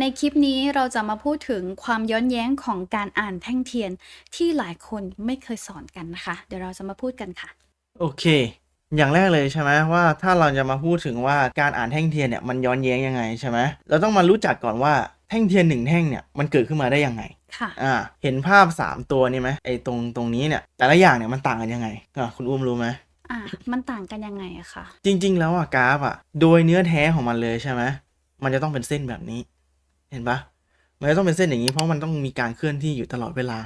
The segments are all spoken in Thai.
ในคลิปนี้เราจะมาพูดถึงความย้อนแย้งของการอ่านแท่งเทียนที่หลายคนไม่เคยสอนกันนะคะ เดี๋ยวเราจะมาพูดกันค่ะ โอเค อย่างแรกเลยใช่ไหมว่าถ้าเราจะมาพูดถึงว่าการอ่านแท่งเทียนเนี่ยมันย้อนแย้งยังไงใช่ไหมเราต้องมารู้จักก่อนว่าแท่งเทียนหนึ่งแท่งเนี่ยมันเกิดขึ้นมาได้ยังไงค่ะอ่าเห็นภาพ 3 ตัวนี่ไหมไอ้ตรงตรงนี้เนี่ยแต่ละอย่างเนี่ยมันต่างกันยังไงอ่าคุณอุ้มรู้ไหมอะมันต่างกันยังไงอะคะจริง ๆ แล้วอะกราฟอะโดยเนื้อแท้ของมันเลยใช่ไหมมันจะต้องเป็นเส้นแบบนี้ เห็นปะมันจะต้องเป็นเส้นอย่างนี้เพราะมันต้องมีการเคลื่อนที่อยู่ตลอดเวลา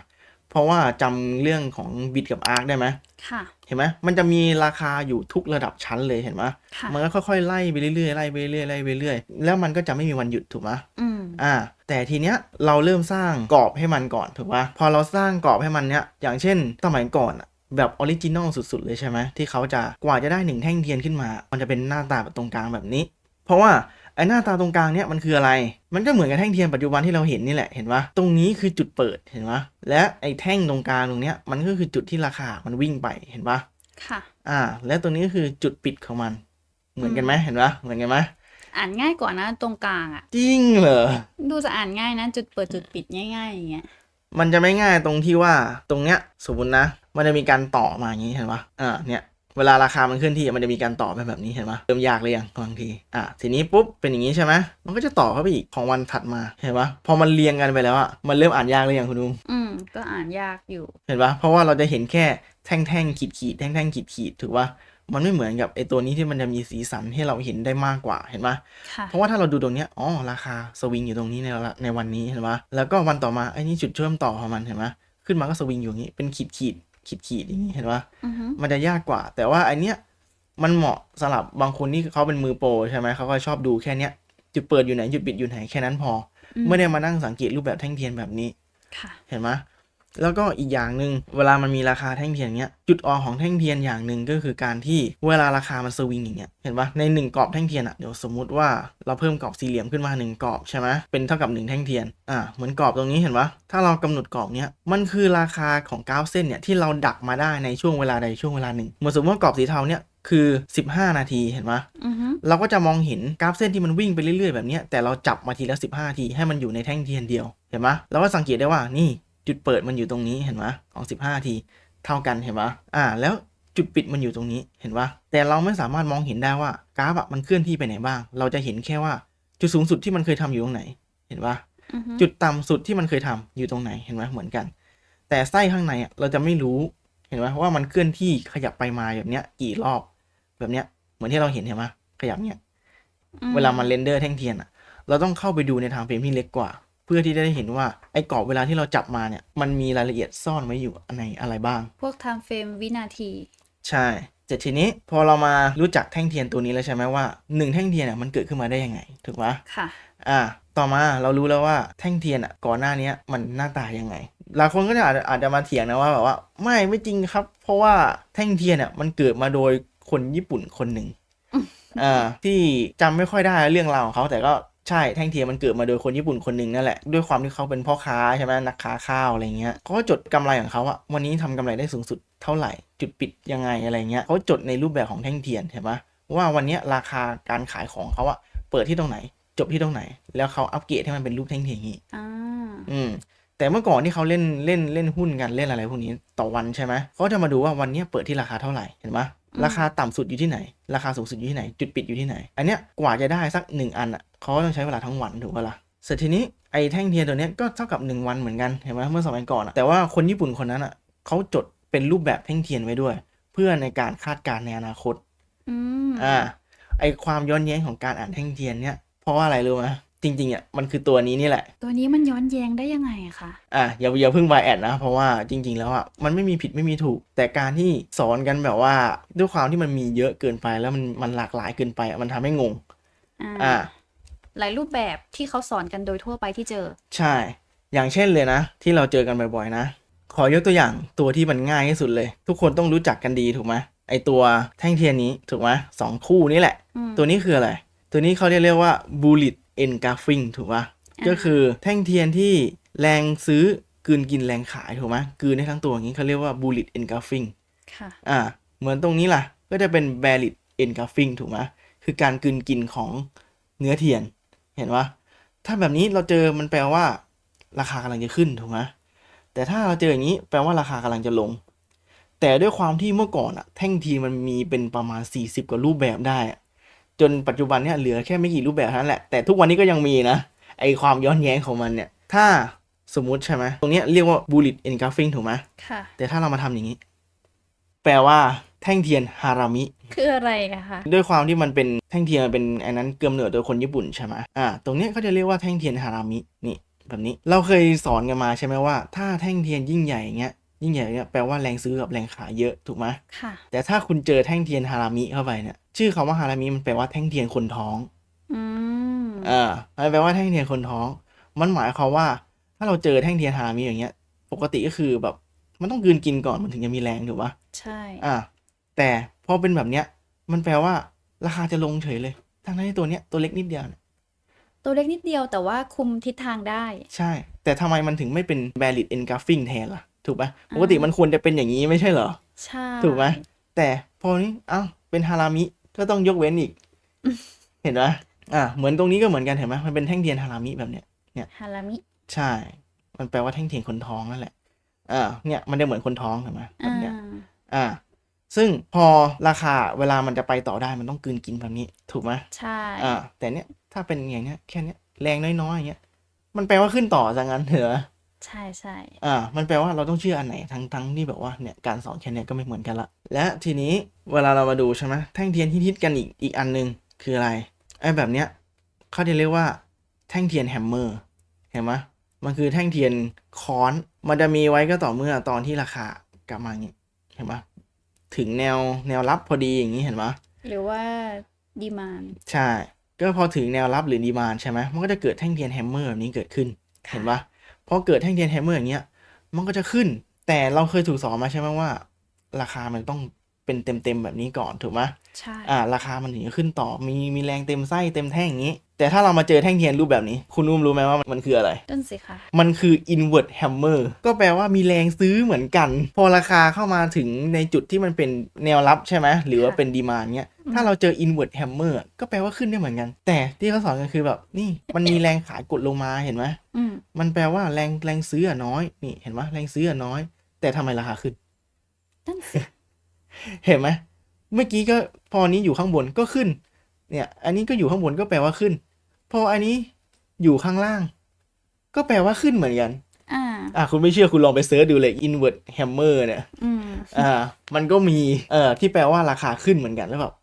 เพราะว่าจำเรื่องของบิตกับอาร์คได้ไหมค่ะเห็นไหมมันจะมีราคาอยู่ทุกระดับชั้นเลยเห็นไหมค่ะมันก็ค่อยๆไล่ไปเรื่อยๆไล่ไปเรื่อยๆไล่ไปเรื่อยๆแล้วมันก็จะไม่มีวันหยุดถูกไหมอืมอ่า แต่ทีเนี้ยเราเริ่มสร้างกรอบให้มันก่อนถูกปะพอเราสร้างกรอบให้มันเนี้ยอย่างเช่นสมัยก่อนอะแบบออริจินอลสุดๆเลยใช่ไหมที่เขาจะกว่าจะได้หนึ่งแท่งเทียนขึ้นมา มันจะเป็นหน้าตาแบบตรงกลางแบบนี้ เพราะว่าไอ้หน้าตาตรงกลางเนี้ยมันคืออะไร มันก็เหมือนกับแท่งเทียนปัจจุบันที่เราเห็นนี่แหละเห็นปะตรงนี้คือจุดเปิดเห็นปะและไอ้แท่งตรงกลางตรงเนี้ยมันก็คือจุดที่ราคามันวิ่งไปเห็นปะค่ะ อ่า และตัวนี้ก็คือจุดปิดของมัน เหมือนกันไหมเห็นปะเหมือนกันไหมอ่านง่ายกว่านะตรงกลางอะจริงเหรอดูจะอ่านง่ายนะ จุดเปิดจุดปิดง่ายๆอย่างเงี้ยมันจะไม่ง่ายตรงที่ว่าตรงเนี้ยสมมตินะ มันจะมีการต่อมาอย่างนี้เห็นปะอ่าเนี่ย เวลาราคามันเคลื่อนที่มันจะมีการต่อไปแบบนี้เห็นปะเริ่มยากเลยยังบางทีอะทีนี้ปุ๊บเป็นอย่างนี้ใช่ไหมมันก็จะต่อเข้าไปอีกของวันถัดมาเห็นปะพอมันเรียงกันไปแล้วอะมันเริ่มอ่านยากเลยยังคุณดูอืมก็อ่านยากอยู่เห็นปะเพราะว่าเราจะเห็นแค่แท่งแท่งขีดขีดแท่งแท่งขีดขีดถือว่ามันไม่เหมือนกับไอตัวนี้ที่มันจะมีสีสันให้เราเห็นได้มากกว่าเห็นปะค่ะเพราะว่าถ้าเราดูตรงเนี้ยอ๋อราคาสวิงอยู่ตรงนี้ในละในวันนี้เห็นปะแล้วก็วันต่อมาไอ้นี่จุดเชื่อมต่อของมันเห็นปะขึ้นมาก็สวิงอยู่อย่างนี้เป็นขีดขีด ขีดขีดอย่างนี้เห็นปะอือฮึมันจะยากกว่า แต่ว่าไอเนี้ยมันเหมาะสำหรับบางคนที่เขาเป็นมือโปรใช่ไหมเขาก็ชอบดูแค่เนี้ยจุดเปิดอยู่ไหนจุดปิดอยู่ไหนแค่นั้นพออืมไม่ได้มานั่งสังเกตรูปแบบแท่งเทียนแบบนี้ค่ะเห็นไหม แล้วก็อีกอย่างหนึ่งเวลามันมีราคาแท่งเทียนเนี้ยจุดอ่อนของแท่งเทียนอย่างหนึ่งก็คือการที่เวลาราคามันสวิงอย่างเงี้ยเห็นปะในหนึ่งกรอบแท่งเทียนอะเดี๋ยวสมมุติว่าเราเพิ่มกรอบสี่เหลี่ยมขึ้นมาหนึ่งกรอบใช่ไหมเป็นเท่ากับหนึ่งแท่งเทียนอ่าเหมือนกรอบตรงนี้เห็นปะถ้าเรากำหนดกรอบเนี้ยมันคือราคาของกราฟเส้นเนี่ยที่เราดักมาได้ในช่วงเวลาใดช่วงเวลาหนึ่งเหมือนสมมติว่ากรอบสีเทาเนี่ยคือ 15 นาทีเห็นปะอือฮึเราก็จะมองเห็นกราฟเส้นที่มันวิ่งไปเรื่อยๆแบบเนี้ยแต่เราจับมาทีละ 15 ทีให้มันอยู่ในแท่งเทียนเดียว เห็นไหมเราก็สังเกตได้ว่านี่ จุดเปิดมันอยู่ตรงนี้เห็นไหมของ 15 ทีเท่ากันเห็นไหมอ่า แล้วจุดปิดมันอยู่ตรงนี้เห็นปะแต่เราไม่สามารถมองเห็นได้ว่ากราฟอะมันเคลื่อนที่ไปไหนบ้าง เราจะเห็นแค่ว่าจุดสูงสุดที่มันเคยทำอยู่ตรงไหน เห็นปะอือฮึจุดต่ำสุดที่มันเคยทำอยู่ตรงไหนเห็นไหมเหมือนกัน แต่ไส้ข้างในอะเราจะไม่รู้เห็นไหมว่ามันเคลื่อนที่ขยับไปมาแบบเนี้ย กี่รอบแบบเนี้ย เหมือนที่เราเห็นเห็นไหมขยับเนี้ยอืเวลามันเรนเดอร์แท่งเทียนอะเราต้องเข้าไปดูในทางเฟรมที่เล็กกว่าเพื่อที่จะได้เห็นว่าไอ้กรอบเวลาที่เราจับมาเนี่ยมันมีรายละเอียดซ่อนไว้อยู่ในอะไรบ้าง พวกไทม์เฟรมวินาที ใช่แต่ทีนี้พอเรามารู้จักแท่งเทียนตัวนี้แล้วใช่ไหมว่าหนึ่งแท่งเทียนอะมันเกิดขึ้นมาได้ยังไงถูกปะค่ะอ่าต่อมาเรารู้แล้วว่าแท่งเทียนอะก่อนหน้านี้มันหน้าตายังไงหลายคนก็จะอาจจะอาจจะมาเถียงนะว่าแบบว่าไม่ไม่จริงครับ เพราะว่าแท่งเทียนอะมันเกิดมาโดยคนญี่ปุ่นคนหนึ่งอ่าที่จำไม่ค่อยได้เรื่องราวของเขาแต่ก็ ใช่ แท่งเทียนมันเกิดมาโดยคนญี่ปุ่นคนหนึ่งนั่นแหละ ด้วยความที่เขาเป็นพ่อค้าใช่ไหมนักค้าข้าวอะไรเงี้ยเขาก็จดกำไรของเขาอะวันนี้ทำกำไรได้สูงสุดเท่าไหร่ จุดปิดยังไงอะไรเงี้ยเขาจดในรูปแบบของแท่งเทียนเห็นปะว่าวันเนี้ยราคาการขายของเขาอะเปิดที่ตรงไหน จบที่ตรงไหน แล้วเขาอัปเกรดให้มันเป็นรูปแท่งเทียนอย่างนี้อ่าอืมแต่เมื่อก่อนที่เขาเล่นเล่นเล่นหุ้นกันเล่นอะไรพวกนี้ต่อวันใช่ไหมเขาจะมาดูว่าวันเนี้ยเปิดที่ราคาเท่าไหร่เห็นปะราคาต่ำสุดอยู่ที่ไหน ราคาสูงสุดอยู่ที่ไหน จุดปิดอยู่ที่ไหน อันเนี้ยกว่าจะได้สักหนึ่งอันอะ เขาก็ต้องใช้เวลาทั้งวันถูกปะล่ะเสร็จทีนี้ไอ้แท่งเทียนตัวเนี้ยก็เท่ากับหนึ่งวันเหมือนกันเห็นไหมเมื่อสมัยก่อนอะแต่ว่าคนญี่ปุ่นคนนั้นอะเขาจดเป็นรูปแบบแท่งเทียนไว้ด้วย เพื่อในการคาดการณ์ในอนาคตอืมอ่าไอความย้อนแย้งของการอ่านแท่งเทียนเนี่ยเพราะว่าอะไรรู้ไหมจริงๆอะมันคือตัวนี้นี่แหละ ตัวนี้มันย้อนแย้งได้ยังไงอะคะอะอย่าอย่าเพิ่งบายแอดนะเพราะว่าจริง ๆ แล้วอะมันไม่มีผิดไม่มีถูก แต่การที่สอนกันแบบว่าด้วยความที่มันมีเยอะเกินไปแล้วมันมันหลากหลายเกินไปอะมันทำให้งงอ่าอ่า หลายรูปแบบที่เขาสอนกันโดยทั่วไปที่เจอ ใช่ อย่างเช่นเลยนะ ที่เราเจอกันบ่อยๆนะ ขอยกตัวอย่างตัวที่มันง่ายที่สุดเลย ทุกคนต้องรู้จักกันดีถูกไหมไอตัวแท่งเทียนนี้ถูกไหมสองคู่นี้แหละอืมตัวนี้คืออะไร ตัวนี้เขาเรียกเรียกว่า bullet engulfing ถูกปะอ่าก็คือแท่งเทียนที่แรงซื้อกลืนกินแรงขายถูกไหมกลืนได้ทั้งตัวอย่างนี้เขาเรียกว่า bullet engulfing ค่ะอ่า เหมือนตรงนี้ล่ะ ก็จะเป็น barrel engulfing ถูกไหมคือการกลืนกินของเนื้อเทียน เห็นปะถ้าแบบนี้เราเจอมันแปลว่า ราคากำลังจะขึ้นถูกไหมแต่ถ้าเราเจออย่างนี้แปลว่าราคากำลังจะลง แต่ด้วยความที่เมื่อก่อนอะแท่งเทียนมันมีเป็นประมาณ 40 กว่ารูปแบบได้อะจนปัจจุบันเนี่ยเหลือแค่ไม่กี่รูปแบบเท่านั้นแหละ แต่ทุกวันนี้ก็ยังมีนะ ไอความย้อนแย้งของมันเนี่ย ถ้าสมมุติใช่ไหมตรงเนี้ยเรียกว่า bullet engulfing ถูกไหมค่ะแต่ถ้าเรามาทำอย่างนี้ แปลว่าแท่งเทียนฮารามิ คืออะไรอะคะ ด้วยความที่มันเป็นแท่งเทียนมันเป็นอันนั้นเกำเนิดโดยคนญี่ปุ่นใช่ไหมอ่า ตรงเนี้ยเขาจะเรียกว่าแท่งเทียนฮารามิ นี่แบบนี้ เราเคยสอนกันมาใช่ไหมว่า ถ้าแท่งเทียนยิ่งใหญ่อย่างเงี้ย ยิ่งใหญ่เนี่ยแปลว่าแรงซื้อกับแรงขายเยอะถูกไหมค่ะ แต่ถ้าคุณเจอแท่งเทียนฮารามิเข้าไปเนี่ย ชื่อคำว่าฮารามิมันแปลว่าแท่งเทียนคนท้อง อืมอ่ามันแปลว่าแท่งเทียนคนท้อง มันหมายความว่า ถ้าเราเจอแท่งเทียนฮารามิอย่างเงี้ย ปกติก็คือแบบ มันต้องกลืนกินก่อนมันถึงจะมีแรงถูกปะใช่ อ่า แต่พอเป็นแบบเนี้ย มันแปลว่า ราคาจะลงเฉยเลยทั้งนั้นที่ตัวเนี้ยตัวเล็กนิดเดียวเนี่ยตัวเล็กนิดเดียวแต่ว่าคุมทิศทางได้ ใช่ แต่ทำไมมันถึงไม่เป็น valid engulfing แทนล่ะ ถูกปะปกติมันควรจะเป็นอย่างนี้ไม่ใช่เหรอ ใช่ ถูกไหมแต่พอนี้เอ้าเป็นฮารามิก็ต้องยกเว้นอีก เห็นไหมอ่าเหมือนตรงนี้ก็เหมือนกันเห็นไหมมันเป็นแท่งเทียนฮารามิแบบเนี้ยฮารามิ ใช่ มันแปลว่าแท่งเทียนคนท้องนั่นแหละ อ่าเนี่ยมันจะเหมือนคนท้องเห็นไหมแบอ่าบเนี้ยอ่า ซึ่งพอราคาเวลามันจะไปต่อได้มันต้องกลืนกินแบบนี้ ถูกไหมใช่อ่าแต่เนี้ยถ้าเป็นอย่างเนี้ยแค่เนี้ยแรงน้อยๆอย่างเงี้ยมันแปลว่าขึ้นต่อจังงั้นเหรอใช่ใช่อ่า มันแปลว่าเราต้องเชื่ออันไหนทั้งทั้งที่แบบว่าเนี่ยการสอนแค่เนี้ยก็ไม่เหมือนกันละ และทีนี้เวลาเรามาดูใช่ไหมแท่งเทียนที่ฮิตกันอีกอีกอันหนึงคืออะไรไอ้แบบเนี้ยเขาจะเรียกว่าแท่งเทียนแฮมเมอร์เห็นไหมมันคือแท่งเทียนค้อน มันจะมีไว้ก็ต่อเมื่อตอนที่ราคากลับมาอย่างนี้เห็นปะถึงแนวแนวรับพอดีอย่างนี้เห็นปะหรือว่าดีมานใช่ ก็พอถึงแนวรับหรือดีมานใช่ไหมมันก็จะเกิดแท่งเทียนแฮมเมอร์แบบนี้เกิดขึ้น เห็นปะพอเกิดแท่งเทียนแฮมเมอร์อย่างเงี้ย มันก็จะขึ้น แต่เราเคยถูกสอนมาใช่ไหมว่า ราคามันต้อง เป็นเต็มๆแบบนี้ก่อนถูกไหมใช่อ่าราคามันถึงจะขึ้นต่อมีมีแรงเต็มไส้เต็มแท่งอย่างนี้ แต่ถ้าเรามาเจอแท่งเทียนรูปแบบนี้ คุณนุ่มรู้ไหมว่ามันคืออะไรต้นสิคะมันคือ invert hammer ก็แปลว่ามีแรงซื้อเหมือนกัน พอราคาเข้ามาถึงในจุดที่มันเป็นแนวรับใช่ไหมหรือว่าเป็นดีมานเนี้ยถ้าเราเจอ invert hammer ก็แปลว่าขึ้นได้เหมือนกัน แต่ที่เขาสอนกันคือแบบนี่มันมีแรงขายกดลงมาเห็นไหมอืมมันแปลว่าแรงแรงซื้ออะน้อยนี่เห็นไหมแรงซื้ออะน้อย แต่ทำไมราคาขึ้นต้นสิ เห็นไหมเมื่อกี้ก็พอนี้อยู่ข้างบนก็ขึ้น เนี่ย อันนี้ก็อยู่ข้างบนก็แปลว่าขึ้น พออันนี้อยู่ข้างล่าง ก็แปลว่าขึ้นเหมือนกันอ่าอะคุณไม่เชื่อคุณลองไปเซิร์ชดูเลย invert hammer เนี่ยอืมอ่า มันก็มีเอ่อที่แปลว่าราคาขึ้นเหมือนกันแล้วแบบ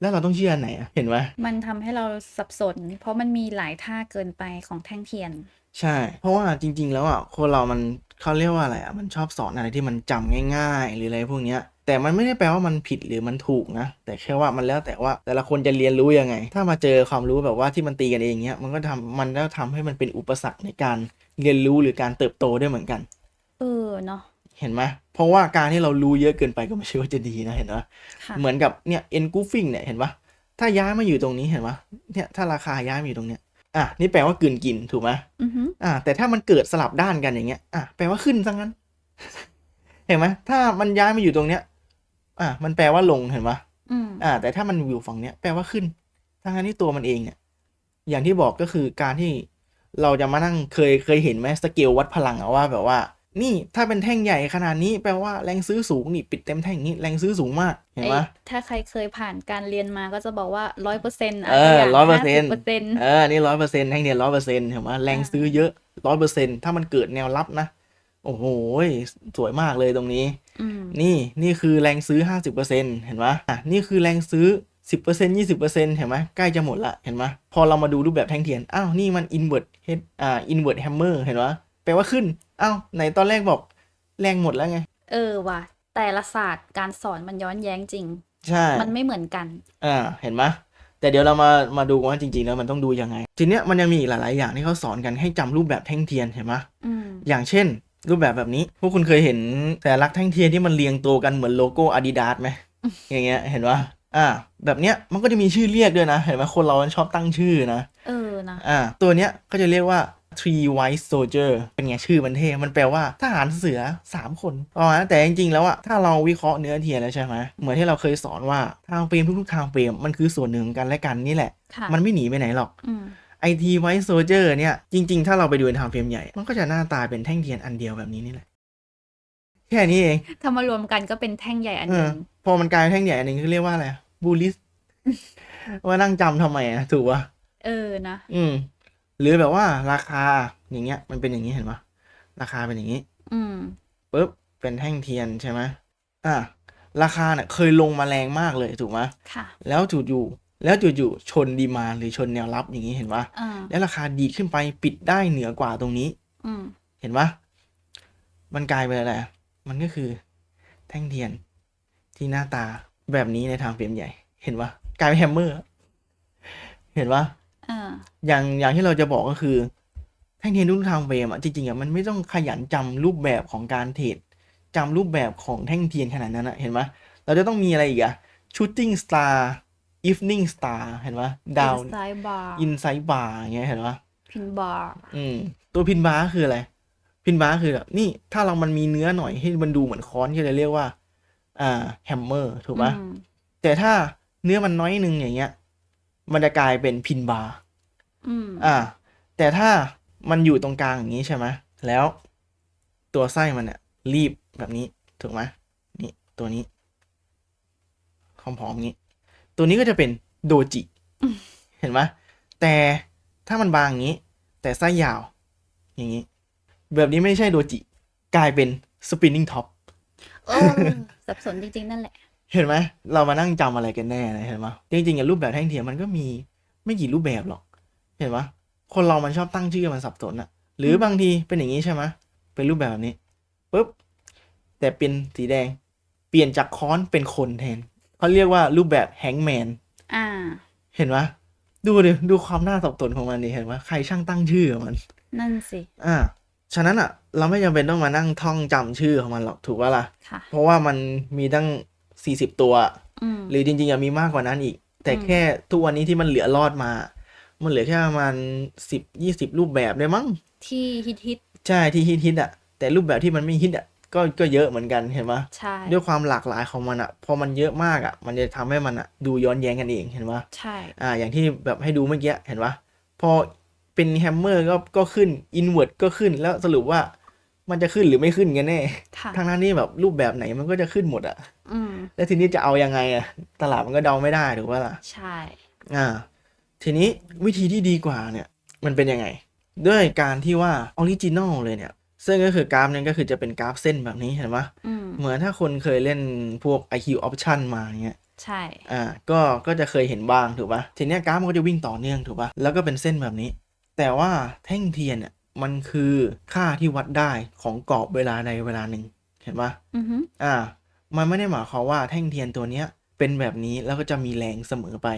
แล้วเราต้องเชื่ออันไหนอะเห็นไหมมันทำให้เราสับสน เพราะมันมีหลายท่าเกินไปของแท่งเทียน ใช่ เพราะว่าจริง ๆ แล้วอะคนเรามันเขาเรียกว่าอะไรอะมันชอบสอนอะไรที่มันจำง่าย ๆ หรืออะไรพวกเนี้ย แต่มันไม่ได้แปลว่ามันผิดหรือมันถูกนะ แต่แค่ว่ามันแล้วแต่ว่าแต่ละคนจะเรียนรู้ยังไง ถ้ามาเจอความรู้แบบว่าที่มันตีกันเองเนี้ยมันก็ทำมันก็ทำให้มันเป็นอุปสรรคในการเรียนรู้หรือการเติบโตได้เหมือนกัน เออเนาะเห็นไหมเพราะว่าการที่เรารู้เยอะเกินไปก็ไม่ใช่ว่าจะดีนะเห็นไหมค่ะเหมือนกับเนี่ย engulfing เนี่ยเห็นปะถ้าย้ายมาอยู่ตรงนี้เห็นปะเนี่ยถ้าราคาย้ายมาอยู่ตรงเนี้ยอะนี่แปลว่ากลืนกินถูกไหมอือหืออะแต่ถ้ามันเกิดสลับด้านกันอย่างเงี้ยอะแปลว่าขึ้นซะงั้น เห็นไหมถ้ามันย้ายมาอยู่ตรงเนี้ย อะมันแปลว่าลงเห็นปะอืมอะแต่ถ้ามันอยู่ฝั่งเนี้ยแปลว่าขึ้น ทั้งนั้นที่ตัวมันเองเนี่ย อย่างที่บอกก็คือการที่เราจะมานั่งเคยเคยเห็นไหมสเกลวัดพลังอะว่าแบบว่า นี่ถ้าเป็นแท่งใหญ่ขนาดนี้แปลว่าแรงซื้อสูงนี่ปิดเต็มแท่งนี้แรงซื้อสูงมากเห็นไหมไอ้ถ้าใครเคยผ่านการเรียนมาก็จะบอกว่าร้อยเปอร์เซ็นต์เออ100%เปอร์เซ็นต์เออนี่ร้อยเปอร์เซ็นต์แท่งเดียวร้อยเปอร์เซ็นต์เห็นไหมแรงซื้อเยอะร้อยเปอร์เซ็นต์ถ้ามันเกิดแนวรับนะ โอ้โหสวยมากเลยตรงนี้ อืม นี่นี่คือแรงซื้อห้าสิบเปอร์เซ็นต์เห็นไหมอะนี่คือแรงซื้อสิบเปอร์เซ็นต์ยี่สิบเปอร์เซ็นต์เห็นไหมใกล้จะหมดละเห็นไหมพอเรามาดูรูปแบบแท่งเทียน อ้าว นี่มัน invert head อ่า invert hammer เห็นไหมแปลว่าขึ้น อ้าว ไหนตอนแรกบอกแรงหมดแล้วไง เออว่ะ แต่ละศาสตร์การสอนมันย้อนแย้งจริง ใช่ มันไม่เหมือนกัน อ่า เห็นไหมแต่เดี๋ยวเรามามาดูว่าจริงๆแล้วมันต้องดูยังไง ทีเนี้ยมันยังมีอีกหลายๆอย่างที่เขาสอนกันให้จำรูปแบบแท่งเทียนเห็นไหมอืมอย่างเช่น รูปแบบแบบนี้ พวกคุณเคยเห็นแต่ลักษณ์แท่งเทียนที่มันเรียงตัวกันเหมือนโลโก้ Adidas ไหมอย่างเงี้ยเห็นปะอ่า แบบเนี้ยมันก็จะมีชื่อเรียกด้วยนะ เห็นไหมคนเรามันชอบตั้งชื่อนะ เออนะอ่าตัวเนี้ยก็จะเรียกว่า three white soldier เป็นไงชื่อมันเท่ มันแปลว่าทหารเสือสามคนประมาณนั้นแต่จริงๆ แล้วอะถ้าเราวิเคราะห์เนื้อเทียนแล้วใช่ไหมเหมือนที่เราเคยสอนว่าทางเฟรมทุกๆทางเฟรมมันคือส่วนหนึ่งของกันและกันนี่แหละค่ะมันไม่หนีไปไหนหรอกอืม ไอทีไวท์โซเจอร์เนี่ย จริง ๆ ถ้าเราไปดูในทางเฟรมใหญ่ มันก็จะหน้าตาเป็นแท่งเทียนอันเดียวแบบนี้นี่แหละ แค่นี้เองถ้ามารวมกันก็เป็นแท่งใหญ่อันเอหอนึ่งพอมันกลายเป็นแท่งใหญ่อันหนึงคือเรียกว่าอะไรบูลิสว่านั่งจำทำไมอะถูกปะเออนะ อืม หรือแบบว่าราคาอย่างเงี้ย มันเป็นอย่างนี้เห็นปะราคาเป็นอย่างนี้ อืมปุ๊บเป็นแท่งเทียนใช่ไหมอะราคาเนี่ยเคยลงมาแรงมากเลยถูกไหมค่ะ แล้วจู่ๆ แล้วจู่ๆชนดีมานหรือชนแนวรับอย่างนี้เห็นปะอ่าแล้วราคาดีดขึ้นไปปิดได้เหนือกว่าตรงนี้ อืมเห็นปะมันกลายเป็นอะไรอะมันก็คือแท่งเทียนที่หน้าตาแบบนี้ในทางเฟรมใหญ่ เห็นปะกลายเป็นแฮมเมอร์ เห็นปะอ่าอย่างอย่างที่เราจะบอกก็คือ แท่งเทียนทุกทางเฟรมอะจริงๆอะมันไม่ต้องขยันจำรูปแบบของการเทรดจำรูปแบบของแท่งเทียนขนาดนั้นอะเห็นไหมเราจะต้องมีอะไรอีกอะ shooting star evening star เห็นไหมดาวไซด์บาร์ inside bar อย่างเงี้ยเห็นไหมพินบาร์อืมตัวพินบาร์คืออะไร พินบาร์คือแบบนี่ถ้าเรามันมีเนื้อหน่อยให้มันดูเหมือนค้อนก็จะเรียกว่า อ่าแฮมเมอร์ถูกปะอืมแต่ถ้าเนื้อมันน้อยนึงอย่างเงี้ย มันจะกลายเป็นพินบาร์อืมอ่า แต่ถ้ามันอยู่ตรงกลางอย่างนี้ใช่ไหมแล้วตัวไส้มันเนี่ยรีบแบบนี้ถูกไหมนี่ตัวนี้ผอมๆอย่างนี้ ตัวนี้ก็จะเป็นโดจิ เห็นไหมแต่ถ้ามันบางอย่างนี้ แต่ไส้ยาว อย่างนี้ แบบนี้ไม่ใช่โดจิ กลายเป็นสปินนิ่งท็อปโอ้สับสนจริง ๆ นั่นแหละ เห็นไหมเรามานั่งจำอะไรกันแน่เลยเห็นไหมจริงๆอะรูปแบบแท่งเทียมมันก็มีไม่กี่รูปแบบหรอก เห็นไหมคนเรามันชอบตั้งชื่อมันสับสนอะหรืออืมบางทีเป็นอย่างนี้ใช่ไหมเป็นรูปแบบแบบนี้ปุ๊บแต่เป็นสีแดง เปลี่ยนจากค้อนเป็นคนแทน เขาเรียกว่ารูปแบบแฮงแมนอ่า เห็นไหมดูดิดูความน่าสับสนของมันดิเห็นไหมใครช่างตั้งชื่อของมัน นั่นสิ อ่า ฉะนั้นอะเราไม่จำเป็นต้องมานั่งท่องจำชื่อของมันหรอกถูกปะล่ะ ค่ะ เพราะว่ามันมีตั้งสี่สิบตัวอืมหรือจริงๆอะมีมากกว่านั้นอีก แต่อืมแค่ทุกวันนี้ที่มันเหลือรอดมา มันเหลือแค่ประมาณสิบยี่สิบรูปแบบได้มั้ง ที่ฮิตฮิตใช่ที่ฮิตฮิตๆอะแต่รูปแบบที่มันไม่ฮิตอะ ก็ก็เยอะเหมือนกันเห็นปะๆใช่ด้วยความหลากหลายของมันอะพอมันเยอะมากอะมันจะทำให้มันอะดูย้อนแย้งกันเองเห็นปะใช่อ่าอย่างที่แบบให้ดูเมื่อกี้เห็นปะพอเป็นแฮมเมอร์ก็ก็ขึ้นอินเว r ร์ก็ขึ้นแล้วสรุปว่ามันจะขึ้นหรือไม่ขึ้นกันแน่ค่ะทั้งนั้นที่แบบรูปแบบไหนมันก็จะขึ้นหมดอะอืมแล้วทีนี้จะเอายังไงอะตลาดมันก็เดาไม่ได้ถูกปะล่ะใช่อ่า ทีนี้วิธีที่ดีกว่าเนี่ย มันเป็นยังไง ด้วยการที่ว่าออริจินอลเลยเนี่ย ซึ่งก็คือกราฟเนี่ยก็คือจะเป็นกราฟเส้นแบบนี้เห็นปะอืมเหมือนถ้าคนเคยเล่นพวก IQ option มาเงี้ยใช่ อ่า ก็ ก็จะเคยเห็นบ้างถูกปะทีเนี้ยกราฟมันก็จะวิ่งต่อเนื่องถูกปะแล้วก็เป็นเส้นแบบนี้ แต่ว่าแท่งเทียนเนี่ยมันคือค่าที่วัดได้ของกรอบเวลาใดเวลาหนึ่ง เห็นปะอือฮึอ่า มันไม่ได้หมายความว่าแท่งเทียนตัวเนี้ยเป็นแบบนี้แล้วก็จะมีแรงเสมอไป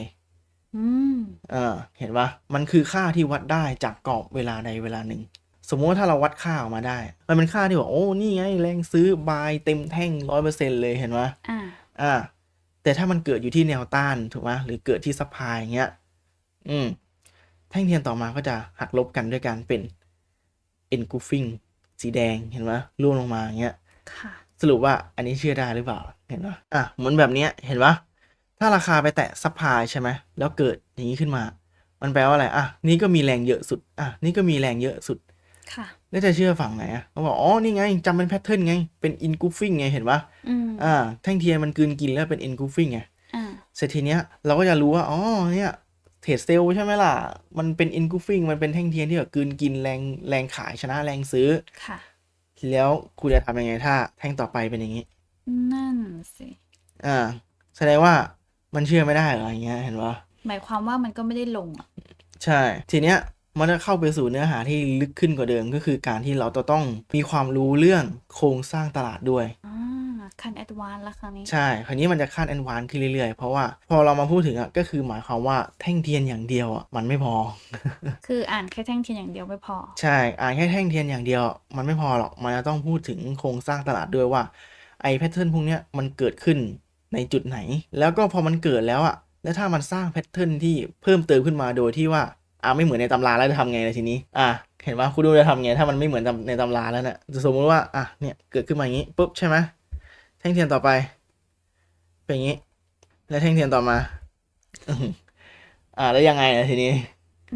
อืมอ่าเห็นปะมันคือค่าที่วัดได้จากกรอบเวลาใดเวลาหนึ่ง สมมติว่าถ้าเราวัดค่าออกมาได้ มันเป็นค่าที่บอกโอ้นี่ไงแรงซื้อบายเต็มแท่งร้อยเปอร์เซ็นเลยเห็นปะอ่าอ่า แต่ถ้ามันเกิดอยู่ที่แนวต้านถูกไหมหรือเกิดที่ซัพพลายอย่างเงี้ย อืม แท่งเทียนต่อมาก็จะหักลบกันด้วยการเป็น engulfing สีแดงเห็นไหมร่วงลงมาอย่างเงี้ยค่ะสรุปว่าอันนี้เชื่อได้หรือเปล่า เห็นปะอะเหมือนแบบเนี้ยเห็นปะถ้าราคาไปแตะซัพพลายใช่ไหมแล้วเกิดอย่างนี้ขึ้นมา มันแปลว่าอะไรอะนี่ก็มีแรงเยอะสุด อะนี่ก็มีแรงเยอะสุด ค่ะ แล้วจะเชื่อฝั่งไหนอะเขาบอก อ๋อ นี่ไงจำเป็นแพทเทิร์นไง เป็น engulfing ไง เห็นปะอืมอ่า แท่งเทียนมันกลืนกินแล้วเป็น engulfing ไงอ่าเสร็จทีเนี้ยเราก็จะรู้ว่า อ๋อ เนี่ยเทรดเซลใช่ไหมล่ะ มันเป็น engulfing มันเป็นแท่งเทียนที่แบบกลืนกินแรงแรงขายชนะแรงซื้อ ค่ะ แล้วคุณจะทำยังไงถ้า แท่งต่อไปเป็นอย่างนี้ นั่นสิ อ่า แสดงว่ามันเชื่อไม่ได้เหรออย่างเงี้ย เห็นปะหมายความว่ามันก็ไม่ได้ลงอะ ใช่ ทีเนี้ย มันจะเข้าไปสู่เนื้อหาที่ลึกขึ้นกว่าเดิม ก็คือการที่เราจะต้องมีความรู้เรื่องโครงสร้างตลาดด้วยอ่าคันแอดวานแล้วคราวนี้ ใช่คราวนี้มันจะขั้นแอนวานขึ้นเรื่อยๆ เพราะว่าพอเรามาพูดถึงอะก็คือหมายความว่าแท่งเทียนอย่างเดียวอะมันไม่พอ คืออ่านแค่แท่งเทียนอย่างเดียวไม่พอ ใช่ อ่านแค่แท่งเทียนอย่างเดียว มันไม่พอหรอก มันจะต้องพูดถึงโครงสร้างตลาดด้วยว่าไอ้แพทเทิร์นพวกเนี้ยมันเกิดขึ้นในจุดไหน แล้วก็พอมันเกิดแล้วอะ แล้วถ้ามันสร้างแพทเทิร์นที่เพิ่มเติมขึ้นมาโดยที่ว่า อ่าไม่เหมือนในตำราแล้วจะทำไงเลยทีนี้ อะเห็นว่าคุณดูจะทำไงถ้ามันไม่เหมือนตำในตำราแล้วเนี่ยสมมติว่าอะเนี่ยเกิดขึ้นมาอย่างนี้ปุ๊บใช่ไหมแท่งเทียนต่อไปเป็นอย่างนี้ แล้วแท่งเทียนต่อมาอื้อหืออ่า แล้วยังไงล่ะทีนี้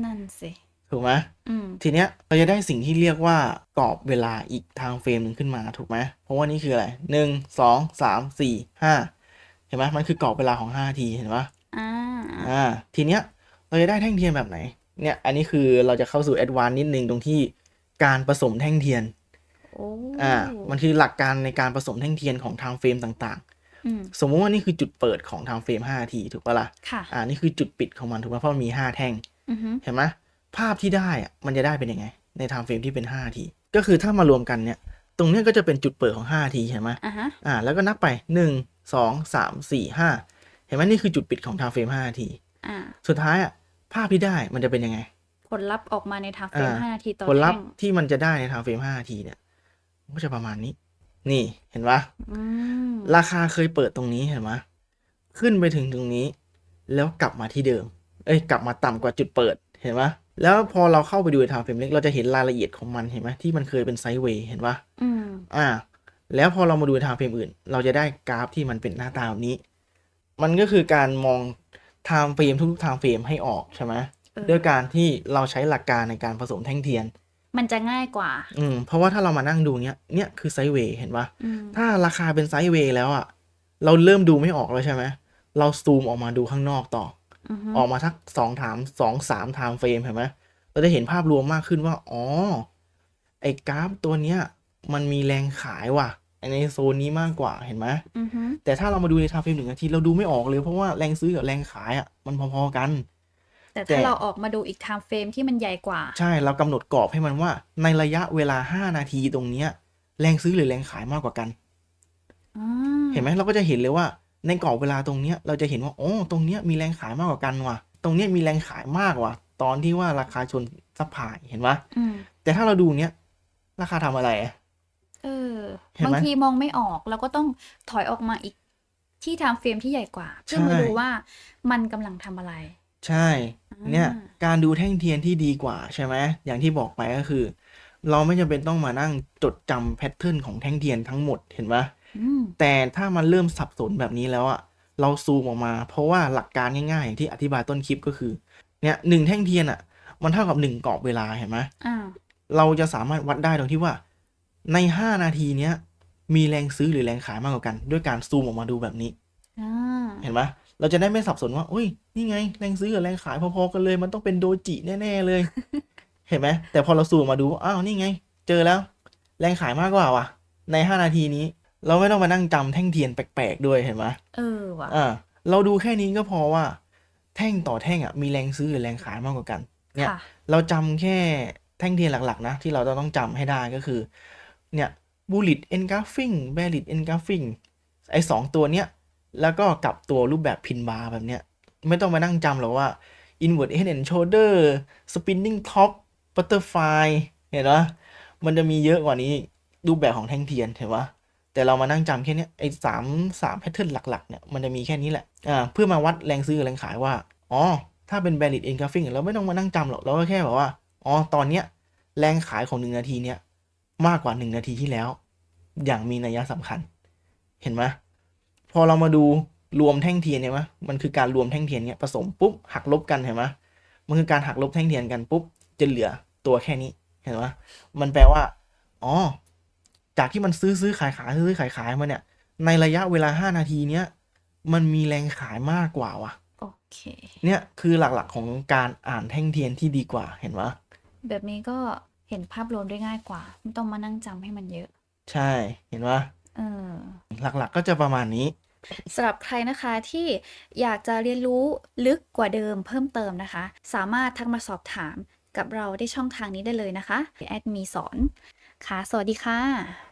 นั่นสิ ถูกไหมอืม ทีเนี้ยเราจะได้สิ่งที่เรียกว่ากรอบเวลาอีกทางเฟรมหนึ่งขึ้นมาถูกไหมเพราะว่านี่คืออะไรหนึ่งสองสามสี่ห้าเห็นไหมมันคือกรอบเวลาของห้าทีเห็นปะอ่า อ่า ทีเนี้ยเราจะได้แท่งเทียนแบบไหน เนี่ยอันนี้คือเราจะเข้าสู่แอดวานซ์นิดนึงตรงที่การผสมแท่งเทียนโอ้อ่ามันคือหลักการในการผสมแท่งเทียนของทางเฟรมต่างอืมๆสมมุติว่านี่คือจุดเปิดของทางเฟรม5นาทีถูกปะล่ะค่ะอ่านี่คือจุดปิดของมันถูกไหมเพราะมันมี5แท่งอือฮึเห็นไหมภาพที่ได้อะมันจะได้เป็นยังไง ในทางเฟรมที่เป็น5นาที ก็คือถ้ามารวมกันเนี่ย ตรงเนี้ยก็จะเป็นจุดเปิดของ5นาทีเห็นไหมอ่าฮะอ่า แล้วก็นับไป1 2 3 4 5เห็นไหมนี่คือจุดปิดของทางเฟรม5นาทีอ่าสุดท้ายอะ ภาพที่ได้มันจะเป็นยังไง ผลลัพธ์ออกมาในทางเฟรมอ่า ห้านาทีต่อผลลัพแท่ธ์งที่มันจะได้ในทางเฟรม5นาทีเนี่ยมันก็จะประมาณนี้ นี่เห็นปะอืมราคาเคยเปิดตรงนี้เห็นไหมขึ้นไปถึงตรงนี้ แล้วกลับมาที่เดิม เอ้ยกลับมาต่ำกว่าจุดเปิดเห็นไหมแล้วพอเราเข้าไปดูในทางเฟรมเล็กเราจะเห็นรายละเอียดของมันเห็นไหมที่มันเคยเป็นไซด์เวย์เห็นปะ อืมอ่า แล้วพอเรามาดูในทางเฟรมอื่น เราจะได้กราฟที่มันเป็นหน้าตาแบบนี้ มันก็คือการมอง ไทม์เฟรมทุกๆไทม์เฟรมให้ออกใช่ไหมเออด้วยการที่เราใช้หลักการในการผสมแท่งเทียน มันจะง่ายกว่า อืมเพราะว่าถ้าเรามานั่งดูเนี้ยเนี่ยคือไซด์เวย์เห็นปะอืมถ้าราคาเป็นไซด์เวย์แล้วอะเราเริ่มดูไม่ออกแล้วใช่ไหมเราซูมออกมาดูข้างนอกต่อ อือฮึออกมาทักสองถามสองสามไทม์เฟรมเห็นไหมเราจะเห็นภาพรวมมากขึ้นว่า อ๋อ ไอ้กราฟตัวเนี้ย มันมีแรงขายว่ะ ในโซนนี้มากกว่าเห็นไหมอือฮึแต่ถ้าเรามาดูในไทม์เฟรมหนึ่งนาทีเราดูไม่ออกเลยเพราะว่าแรงซื้อกับแรงขายอะมันพอๆกันแต่แต่ถ้าเราออกมาดูอีกไทม์เฟรมที่มันใหญ่กว่า ใช่เรากำหนดกรอบให้มันว่า ในระยะเวลาห้านาทีตรงเนี้ย แรงซื้อหรือแรงขายมากกว่ากันอ่าเห็นไหมเราก็จะเห็นเลยว่า ในกรอบเวลาตรงเนี้ย เราจะเห็นว่าโอ้ตรงเนี้ยมีแรงขายมากกว่ากันว่ะ ตรงเนี้ยมีแรงขายมากว่ะ ตอนที่ว่าราคาชนซัพพลายเห็นปะอืมแต่ถ้าเราดูเนี้ยราคาทำอะไรอะ เออ เห็นไหม บางทีมองไม่ออกเราก็ต้องถอยออกมาอีกที่ไทม์เฟรมที่ใหญ่กว่า เพื่อมาใช่ดูว่ามันกำลังทำอะไร ใช่อ่าเนี่ยการดูแท่งเทียนที่ดีกว่าใช่ไหมอย่างที่บอกไปก็คือ เราไม่จำเป็นต้องมานั่งจดจำแพทเทิร์นของแท่งเทียนทั้งหมดเห็นปะอืมแต่ถ้ามันเริ่มสับสนแบบนี้แล้วอะเราซูมออกมา เพราะว่าหลักการง่ายๆ อย่างที่อธิบายต้นคลิปก็คือ เนี่ยหนึ่งแท่งเทียนอะมันเท่ากับหนึ่งกรอบเวลาเห็นไหม อ่า เราจะสามารถวัดได้ตรงที่ว่า ใน 5 นาทีเนี้ย มีแรงซื้อหรือแรงขายมากกว่ากัน ด้วยการซูมออกมาดูแบบนี้อ่าเห็นไหมเราจะได้ไม่สับสนว่าอุ้ยนี่ไง แรงซื้อกับแรงขายพอๆกันเลย มันต้องเป็นโดจิแน่ๆเลย เห็นไหมแต่พอเราซูมมาดูอ้าวนี่ไง เจอแล้ว แรงขายมากกว่าว่ะ ใน 5 นาทีนี้ เราไม่ต้องมานั่งจำแท่งเทียนแปลกๆด้วยเห็นไหมเออว่ะอ่าเราดูแค่นี้ก็พอว่า แท่งต่อแท่งอะมีแรงซื้อหรือแรงขายมากกว่ากัน เนี่ยค่ะเราจำแค่แท่งเทียนหลักๆ นะ ที่เราจะต้องจำให้ได้ก็คือ เนี่ยบูลิตเอนกราฟิงแบลิตเอนกราฟิงไอสองตัวเนี้ย แล้วก็กลับตัวรูปแบบพินบาร์แบบเนี้ย ไม่ต้องมานั่งจำหรอกว่า inward head and shoulder spinning top butterfly เห็นปะมันจะมีเยอะกว่านี้รูปแบบของแท่งเทียนเห็นปะแต่เรามานั่งจำแค่เนี้ยไอ้สามสามแพทเทิร์นหลักๆเนี่ยมันจะมีแค่นี้แหละอ่าเพื่อมาวัดแรงซื้อแรงขายว่า อ๋อ ถ้าเป็น valid engulfing เราไม่ต้องมานั่งจำหรอก เราก็แค่แบบว่า อ๋อ ตอนเนี้ยแรงขายของหนึ่งนาทีเนี้ย มากกว่าหนึ่งนาทีที่แล้ว อย่างมีนัยสำคัญ เห็นไหมพอเรามาดูรวมแท่งเทียนเนี่ยมะมันคือการรวมแท่งเทียนเนี่ยผสมปุ๊บหักลบกันเห็นไหมมันคือการหักลบแท่งเทียนกันปุ๊บจะเหลือตัวแค่นี้เห็นไหมมันแปลว่าอ๋อจากที่มันซื้อซื้อขายขายซื้อซื้อขายขายมาเนี่ยในระยะเวลาห้านาทีเนี้ยมันมีแรงขายมากกว่าว่ะโอเค เนี่ยคือหลักๆของการอ่านแท่งเทียนที่ดีกว่าเห็นไหมแบบนี้ก็ เห็นภาพรวมได้ง่ายกว่า ไม่ต้องมานั่งจำให้มันเยอะ ใช่ เห็นว่าเออ หลักๆก็จะประมาณนี้ สำหรับใครนะคะที่อยากจะเรียนรู้ลึกกว่าเดิมเพิ่มเติมนะคะ สามารถทักมาสอบถามกับเราได้ช่องทางนี้ได้เลยนะคะแอดมีสอน ค่ะ สวัสดีค่ะ